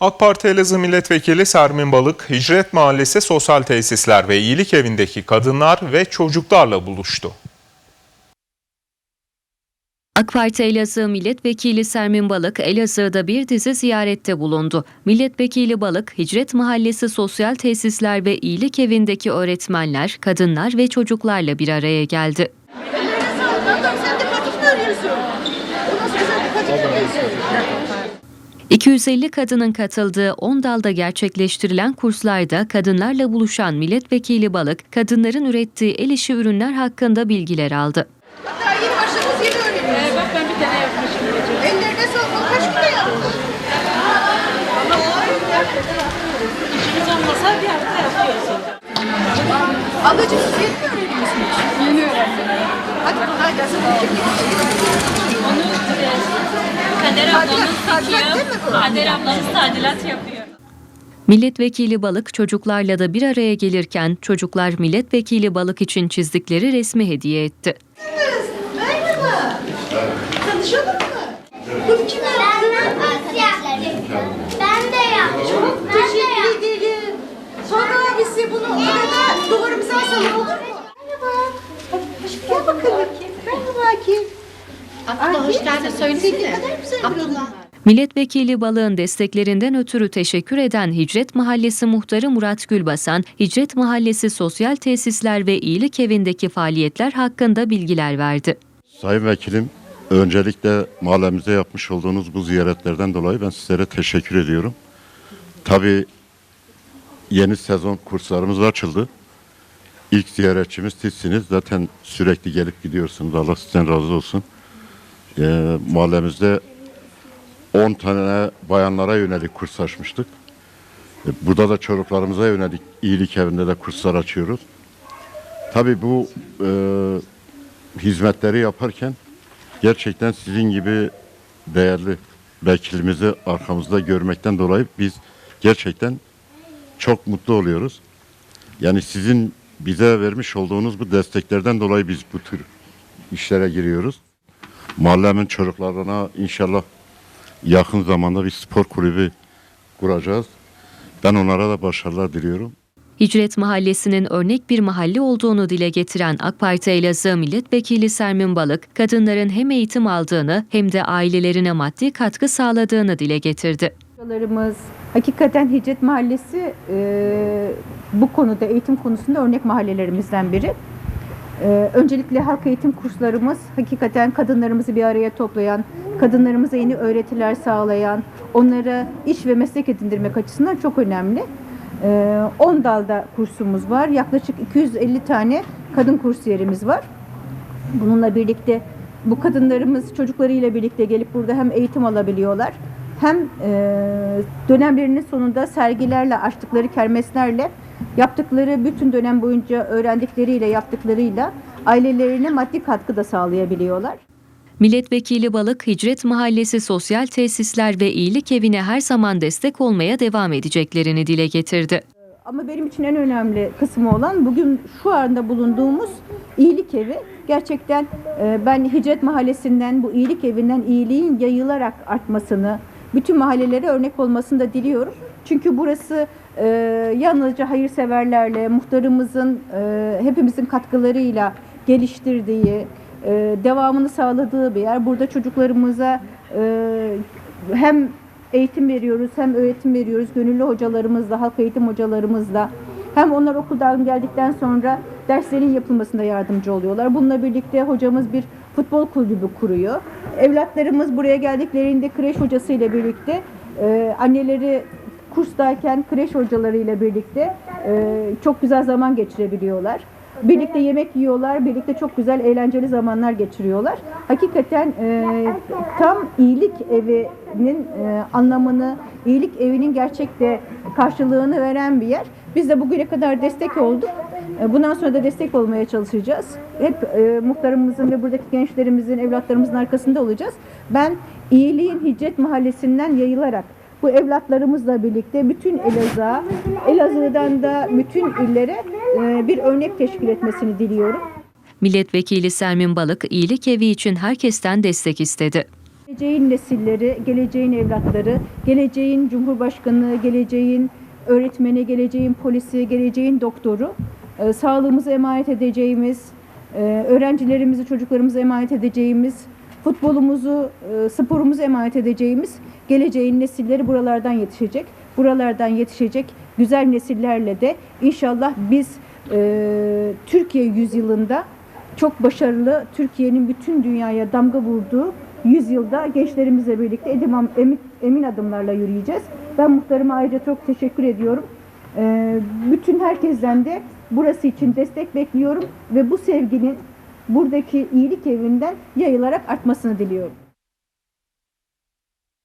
AK Parti Elazığ Milletvekili Sermin Balık, Hicret Mahallesi Sosyal Tesisler ve İyilik Evi'ndeki kadınlar ve çocuklarla buluştu. AK Parti Elazığ Milletvekili Sermin Balık, Elazığ'da bir dizi ziyarette bulundu. Milletvekili Balık, Hicret Mahallesi Sosyal Tesisler ve İyilik Evi'ndeki öğretmenler, kadınlar ve çocuklarla bir araya geldi. Sen de 250 kadının katıldığı 10 dalda gerçekleştirilen kurslarda kadınlarla buluşan milletvekili Balık, kadınların ürettiği el işi ürünler hakkında bilgiler aldı. Daha yeni başladınız yeni öğreniyorsunuz. Ee, bak ben bir tane yapmışım. Ellerine sağlık. Kaç günde yaptın? İşimiz olmasa bir hafta yapıyoruz. Ablacığım siz yeni mi öğreniyorsunuz? Yeni öğrendim. Hadi kolay gelsin. Onu Kader ablamız dikiyor. Kader ablamız tadilat yapıyor. Milletvekili Balık çocuklarla da bir araya gelirken çocuklar milletvekili Balık için çizdikleri resmi hediye etti. Merhaba. Tanışalım mı? Bu kim Ben de yaptım. Çok Ben de teşekkür ederim. Sonra abisi bunu orada duvarımıza asalım olur mu? Merhaba. Hadi gel bakalım. Merhaba Akif. Geldin söylesene. Kadar güzel. Milletvekili Balık'ın desteklerinden ötürü teşekkür eden Hicret Mahallesi muhtarı Murat Gülbasan, Hicret Mahallesi Sosyal Tesisler ve İyilik Evi'ndeki faaliyetler hakkında bilgiler verdi. Sayın Vekilim, öncelikle mahallemize yapmış olduğunuz bu ziyaretlerden dolayı ben sizlere teşekkür ediyorum. Tabii yeni sezon kurslarımız açıldı. İlk ziyaretçimiz sizsiniz. Zaten sürekli gelip gidiyorsunuz. Allah sizden razı olsun. Ee, mahallemizde 10 tane bayanlara yönelik kurs açmıştık. Ee, Burada da çocuklarımıza yönelik iyilik evinde de kurslar açıyoruz. Tabii bu e, hizmetleri yaparken gerçekten sizin gibi değerli vekilimizi arkamızda görmekten dolayı biz gerçekten çok mutlu oluyoruz. Yani sizin bize vermiş olduğunuz bu desteklerden dolayı biz bu tür işlere giriyoruz. Mahallemin çocuklarına inşallah yakın zamanda bir spor kulübü kuracağız. Ben onlara da başarılar diliyorum. Hicret Mahallesi'nin örnek bir mahalle olduğunu dile getiren AK Parti Elazığ Milletvekili Sermin Balık, kadınların hem eğitim aldığını hem de ailelerine maddi katkı sağladığını dile getirdi. Hocalarımız, hakikaten Hicret Mahallesi e, bu konuda eğitim konusunda örnek mahallelerimizden biri. E, öncelikle halk eğitim kurslarımız hakikaten kadınlarımızı bir araya toplayan, kadınlarımıza yeni öğretiler sağlayan, onlara iş ve meslek edindirmek açısından çok önemli. E, 10 dalda kursumuz var. Yaklaşık 250 tane kadın kursiyerimiz var. Bununla birlikte bu kadınlarımız çocuklarıyla birlikte gelip burada hem eğitim alabiliyorlar hem e, dönemlerinin sonunda sergilerle, açtıkları kermeslerle yaptıkları bütün dönem boyunca öğrendikleriyle, yaptıklarıyla ailelerine maddi katkı da sağlayabiliyorlar. Milletvekili Balık, Hicret Mahallesi Sosyal Tesisler ve İyilik Evi'ne her zaman destek olmaya devam edeceklerini dile getirdi. Ama benim için en önemli kısmı olan bugün şu anda bulunduğumuz iyilik evi. Gerçekten e, ben Hicret Mahallesi'nden bu iyilik evinden iyiliğin yayılarak artmasını, bütün mahallelere örnek olmasını da diliyorum. Çünkü burası e, yalnızca hayırseverlerle, muhtarımızın, e, hepimizin katkılarıyla geliştirdiği, e, devamını sağladığı bir yer. Burada çocuklarımıza e, hem eğitim veriyoruz hem öğretim veriyoruz. Gönüllü hocalarımızla, halk eğitim hocalarımızla hem onlar okuldan geldikten sonra derslerin yapılmasında yardımcı oluyorlar. Bununla birlikte hocamız bir futbol kulübü kuruyor. Evlatlarımız buraya geldiklerinde kreş hocasıyla birlikte e, anneleri kurstayken kreş hocalarıyla birlikte e, çok güzel zaman geçirebiliyorlar. Birlikte yemek yiyorlar, birlikte çok güzel eğlenceli zamanlar geçiriyorlar. Hakikaten e, tam iyilik evinin e, anlamını, iyilik evinin gerçekte karşılığını veren bir yer. Biz de bugüne kadar destek olduk. E, bundan sonra da destek olmaya çalışacağız. Hep e, muhtarımızın ve buradaki gençlerimizin, evlatlarımızın arkasında olacağız. Ben iyiliğin Hicret Mahallesi'nden yayılarak bu evlatlarımızla birlikte bütün Elazığ'a, Elazığ'dan da bütün illere e, bir örnek teşkil etmesini diliyorum. Milletvekili Sermin Balık, İyilik Evi için herkesten destek istedi. Geleceğin nesilleri, geleceğin evlatları, geleceğin cumhurbaşkanı, geleceğin öğretmeni, geleceğin polisi, geleceğin doktoru, e, sağlığımızı emanet edeceğimiz, e, öğrencilerimizi, çocuklarımıza emanet edeceğimiz, futbolumuzu, e, sporumuzu emanet edeceğimiz geleceğin nesilleri buralardan yetişecek. Buralardan yetişecek güzel nesillerle de inşallah biz e, Türkiye yüzyılında çok başarılı, Türkiye'nin bütün dünyaya damga vurduğu yüzyılda gençlerimizle birlikte edim, emin, emin adımlarla yürüyeceğiz. Ben muhtarıma ayrıca çok teşekkür ediyorum. Ee, bütün herkesten de burası için destek bekliyorum ve bu sevginin buradaki iyilik evinden yayılarak artmasını diliyorum.